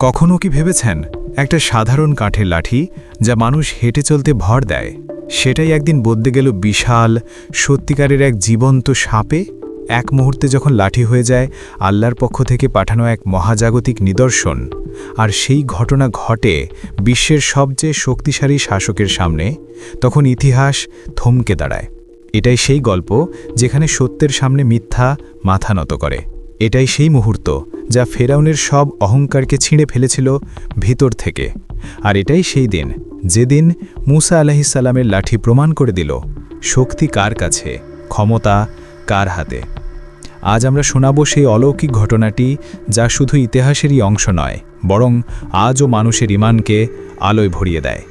কখনও কি ভেবেছেন, একটা সাধারণ কাঠের লাঠি যা মানুষ হেঁটে চলতে ভর দেয়, সেটাই একদিন বদলে গেল বিশাল, সত্যিকারের এক জীবন্ত সাপে? এক মুহূর্তে যখন লাঠি হয়ে যায়, আল্লাহর পক্ষ থেকে পাঠানো এক মহাজাগতিক নিদর্শন, আর সেই ঘটনা ঘটে বিশ্বের সবচেয়ে শক্তিশালী শাসকের সামনে, তখন ইতিহাস থমকে দাঁড়ায়। এটাই সেই গল্প যেখানে সত্যের সামনে মিথ্যা মাথা নত করে। এটাই সেই মুহূর্ত যা ফেরাউনের সব অহংকারকে ছিঁড়ে ফেলেছিল ভিতর থেকে। আর এটাই সেই দিন, যেদিন মুসা আলাহিসাল্লামের লাঠি প্রমাণ করে দিল শক্তি কার কাছে, ক্ষমতা কার হাতে। আজ আমরা শোনাব সেই অলৌকিক ঘটনাটি যা শুধু ইতিহাসেরই অংশ নয়, বরং আজও মানুষের ইমানকে আলোয় ভরিয়ে দেয়।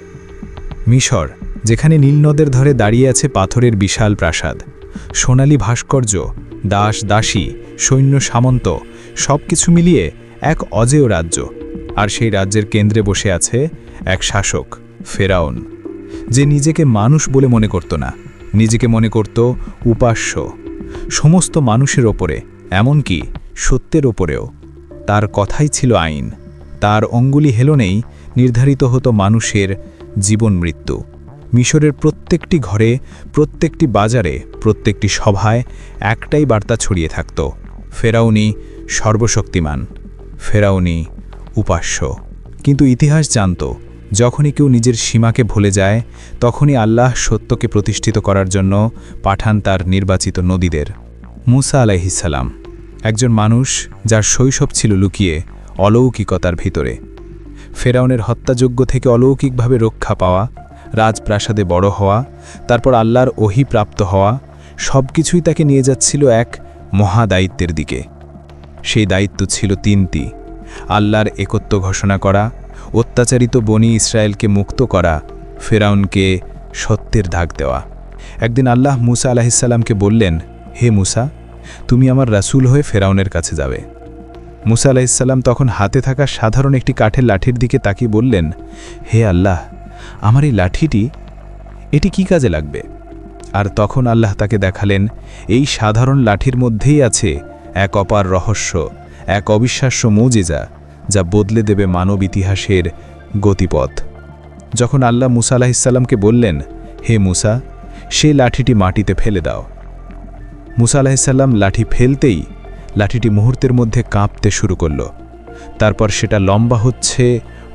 মিশর, যেখানে নীলনদের ধরে দাঁড়িয়ে আছে পাথরের বিশাল প্রাসাদ। সোনালী ভাস্কর্য, দাস দাসী সৈন্য সামন্ত সব কিছু মিলিয়ে এক অজেয় রাজ্য, আর সেই রাজ্যের কেন্দ্রে বসে আছে এক শাসক, ফেরাউন, যে নিজেকে মানুষ বলে মনে করত না। নিজেকে মনে করত উপাস্য। সমস্ত মানুষের ওপরে, এমনকি সত্যের ওপরেও। তার কথাই ছিল আইন। তার অঙ্গুলি হেলনেই নির্ধারিত হতো মানুষের জীবন মৃত্যু। মিশরের প্রত্যেকটি ঘরে, প্রত্যেকটি বাজারে, প্রত্যেকটি সভায় একটাই বার্তা ছড়িয়ে থাকত। ফেরাউনি সর্বশক্তিমান, ফেরাউনি উপাস্য। কিন্তু ইতিহাস জানত, যখনই কেউ নিজের সীমাকে ভুলে যায়, তখনই আল্লাহ সত্যকে প্রতিষ্ঠিত করার জন্য পাঠান তার নির্বাচিত নদীদের। মুসা আলাইহিসাল্লাম একজন মানুষ যার শৈশব ছিল লুকিয়ে অলৌকিকতার ভিতরে। ফেরাউনের হত্যাযোগ্য থেকে অলৌকিকভাবে রক্ষা পাওয়া, রাজপ্রাসাদে বড় হওয়া, তারপর আল্লাহর ওহি প্রাপ্ত হওয়া সব কিছুই তাকে নিয়ে যাচ্ছিল এক মহা দায়িত্বের দিকে। সেই দায়িত্ব ছিল তিনটি, আল্লাহর একত্ব ঘোষণা করা, অত্যাচারিত বনি ইসরায়েলকে মুক্ত করা, ফেরাউনকে সত্যের ধাক দেওয়া। একদিন আল্লাহ মুসা আলাহিসাল্লামকে বললেন, হে মুসা, তুমি আমার রাসুল হয়ে ফেরাউনের কাছে যাবে। মুসা আলাহিসাল্লাম তখন হাতে থাকা সাধারণ একটি কাঠের লাঠির দিকে তাকিয়ে বললেন, হে আল্লাহ, আমার এই লাঠিটি, এটি কি কাজে লাগবে? আর তখন আল্লাহ তাকে দেখালেন, এই সাধারণ লাঠির মধ্যেই আছে এক অপার রহস্য, এক অবিশ্বাস্য মৌজেজা, যা বদলে দেবে মানব ইতিহাসের গতিপথ। যখন আল্লাহ মুসা আলাহিসাল্লামকে বললেন, হে মুসা সেই লাঠিটি মাটিতে ফেলে দাও। মুসা আলাহিসাল্লাম লাঠি ফেলতেই লাঠিটি মুহূর্তের মধ্যে কাঁপতে শুরু করল। তারপর সেটা লম্বা হচ্ছে,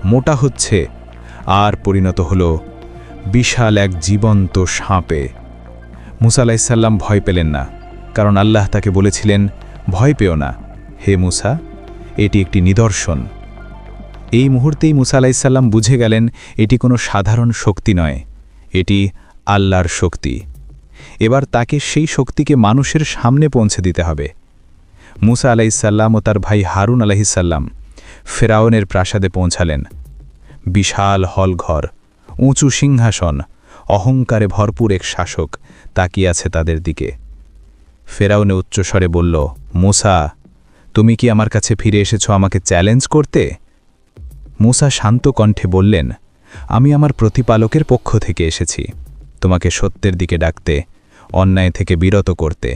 মোটা হচ্ছে, আর পরিণত হল বিশাল এক জীবন্ত সাপে। মুসা আলাহিসাল্লাম ভয় পেলেন না, কারণ আল্লাহ তাকে বলেছিলেন, ভয় পেও না। হে মুসা, এটি একটি নিদর্শন। এই মুহূর্তেই মুসা আলাহিসাল্লাম বুঝে গেলেন, এটি কোনো সাধারণ শক্তি নয়, এটি আল্লাহর শক্তি। এবার তাকে সেই শক্তিকে মানুষের সামনে পৌঁছে দিতে হবে। মুসা আলাইসাল্লাম ও তার ভাই হারুন আলাহিসাল্লাম ফেরাউনের প্রাসাদে পৌঁছালেন। বিশাল হলঘর, উঁচু সিংহাসন, অহংকারে ভরপুর এক শাসক তাকিয়ে আছে তাদের দিকে। ফেরাউনে উচ্চস্বরে বলল, মুসা, তুমি কি আমার কাছে ফিরে এসেছ আমাকে চ্যালেঞ্জ করতে? মুসা শান্ত কণ্ঠে বললেন, আমি আমার প্রতিপালকের পক্ষ থেকে এসেছি। তোমাকে সত্যের দিকে ডাকতে, অন্যায় থেকে বিরত করতে।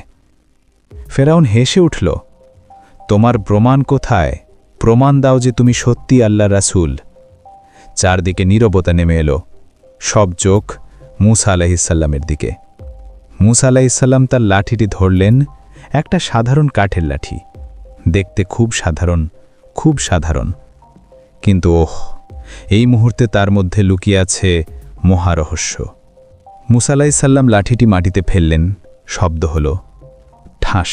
ফেরাউন হেসে উঠল, তোমার প্রমাণ কোথায়? প্রমাণ দাও যে তুমি সত্যি আল্লাহ রাসূল। চারদিকে নীরবতা নেমে এলো, সব চোখ মুসা আলাহিসাল্লামের দিকে। মুসা আলাহিসাল্লাম তার লাঠিটি ধরলেন একটা সাধারণ কাঠের লাঠি। দেখতে খুব সাধারণ খুব সাধারণ। কিন্তু ওহ, এই মুহূর্তে তার মধ্যে লুকিয়ে আছে মহারহস্য। মুসা আলাহিসাল্লাম লাঠিটি মাটিতে ফেললেন, শব্দ হল, ঠাস!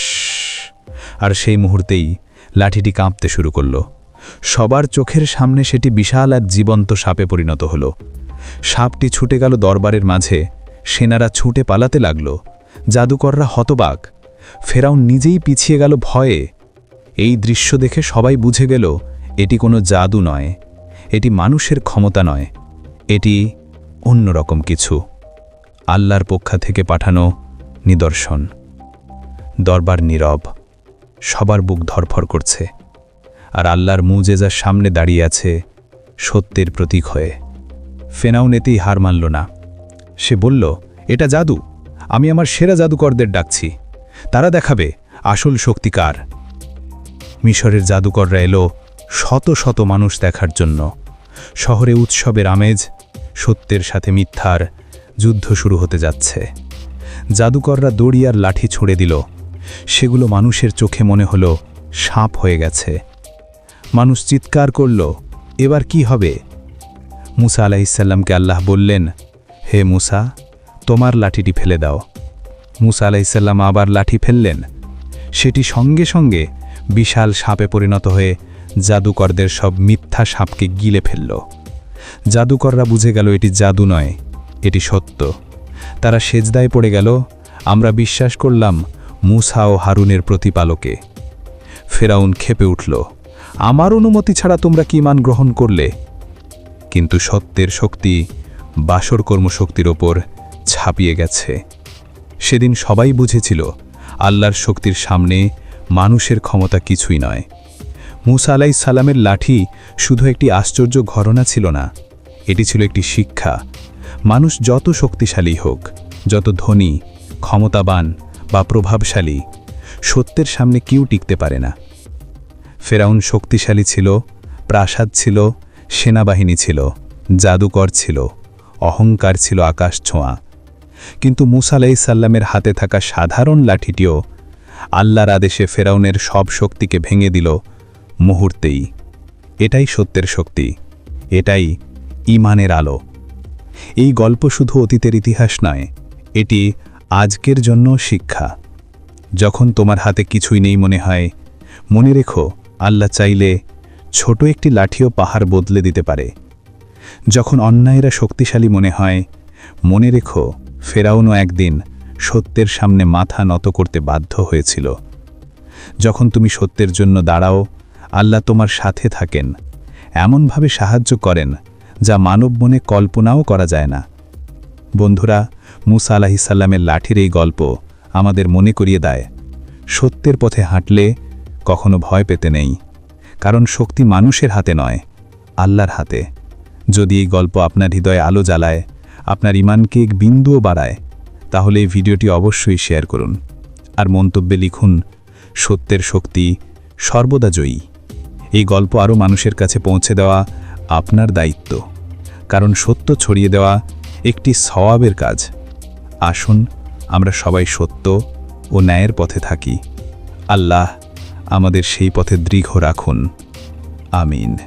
আর সেই মুহূর্তেই লাঠিটি কাঁপতে শুরু করল। সবার চোখের সামনে সেটি বিশাল এক জীবন্ত সাপে পরিণত হল। সাপটি ছুটে গেল দরবারের মাঝে সেনারা ছুটে পালাতে লাগল। জাদুকররা হতবাক। ফেরাউন নিজেই পিছিয়ে গেল ভয়ে। এই দৃশ্য দেখে সবাই বুঝে গেল, এটি কোনো জাদু নয়। এটি মানুষের ক্ষমতা নয়। এটি অন্যরকম কিছু। আল্লাহর পক্ষ থেকে পাঠানো নিদর্শন। দরবার নীরব। সবার বুক ধরফর করছে। আর আল্লাহর মুজেজার সামনে দাঁড়িয়ে আছে সত্যের প্রতীক হয়ে। ফেনাউন এতেই হার মানল না। সে বলল, এটা জাদু। আমি আমার সেরা জাদুকরদের ডাকছি। তারা দেখাবে আসল শক্তিকার মিশরের জাদুকররা এলো শত শত মানুষ দেখার জন্য। শহরে উৎসবের আমেজ, সত্যের সাথে মিথ্যার যুদ্ধ শুরু হতে যাচ্ছে। জাদুকররা দড়ি আর লাঠি ছুঁড়ে দিল। সেগুলো মানুষের চোখে মনে হলো সাপ হয়ে গেছে। মানুষ চিৎকার করল, এবার কি হবে? মুসা আলাইসাল্লামকে আল্লাহ বললেন হে মুসা, তোমার লাঠিটি ফেলে দাও। মুসা আলাইসাল্লাম আবার লাঠি ফেললেন। সেটি সঙ্গে সঙ্গে বিশাল সাপে পরিণত হয়ে জাদুকরদের সব মিথ্যা সাপকে গিলে ফেলল। জাদুকররা বুঝে গেল এটি জাদু নয়, এটি সত্য। তারা সেজদায় পড়ে গেল, আমরা বিশ্বাস করলাম মুসা ও হারুনের প্রতিপালকে। ফেরাউন খেপে উঠল, আমার অনুমতি ছাড়া তোমরা কি মান গ্রহণ করলে? কিন্তু সত্যের শক্তি বাসর কর্মশক্তির ওপর ছাপিয়ে গেছে। সেদিন সবাই বুঝেছিল, আল্লাহর শক্তির সামনে মানুষের ক্ষমতা কিছুই নয়। মুসা আলাই সালামের লাঠি শুধু একটি আশ্চর্য ঘটনা ছিল না, এটি ছিল একটি শিক্ষা। মানুষ যত শক্তিশালী হোক, যত ধনী, ক্ষমতাবান বা প্রভাবশালী, সত্যের সামনে কেউ টিকতে পারে না। ফেরাউন শক্তিশালী ছিল, প্রাসাদ ছিল, সেনাবাহিনী ছিল, জাদুকর ছিল। অহংকার ছিল আকাশ ছোঁয়া। কিন্তু মুসা আলাইসাল্লামের হাতে থাকা সাধারণ লাঠিটিও আল্লাহর আদেশে ফেরাউনের সব শক্তিকে ভেঙে দিল মুহূর্তেই। এটাই সত্যের শক্তি, এটাই ইমানের আলো। এই গল্প শুধু অতীতের ইতিহাস নয়, এটি আজকের জন্য শিক্ষা। যখন তোমার হাতে কিছুই নেই মনে হয়, মনে রেখো, আল্লাহ চাইলে ছোট একটি লাঠিও পাহাড় বদলে দিতে পারে। যখন অন্যায়েরা শক্তিশালী মনে হয়, মনে রেখো, ফেরাউনও একদিন সত্যের সামনে মাথা নত করতে বাধ্য হয়েছিল। যখন তুমি সত্যের জন্য দাঁড়াও, আল্লাহ তোমার সাথে থাকেন, এমনভাবে সাহায্য করেন, যা মানব মনে কল্পনাও করা যায় না। বন্ধুরা, মুসা আলাহিসাল্লামের লাঠির এই গল্প আমাদের মনে করিয়ে দেয়, সত্যের পথে হাঁটলে কখনো ভয় পেতে নেই, কারণ শক্তি মানুষের হাতে নয়, আল্লাহর হাতে। যদি এই গল্প আপনার হৃদয়ে আলো জ্বালায়, আপনার ইমানকে এক বিন্দুও বাড়ায়, তাহলে এই ভিডিওটি অবশ্যই শেয়ার করুন। আর মন্তব্যে লিখুন, সত্যের শক্তি সর্বদা জয়ী। এই গল্প আরও মানুষের কাছে পৌঁছে দেওয়া আপনার দায়িত্ব। কারণ সত্য ছড়িয়ে দেওয়া একটি সওয়াবের কাজ। আসুন, আমরা সবাই সত্য ও ন্যায়ের পথে থাকি। আল্লাহ আমাদের সেই পথে দৃঢ় রাখুন। আমিন।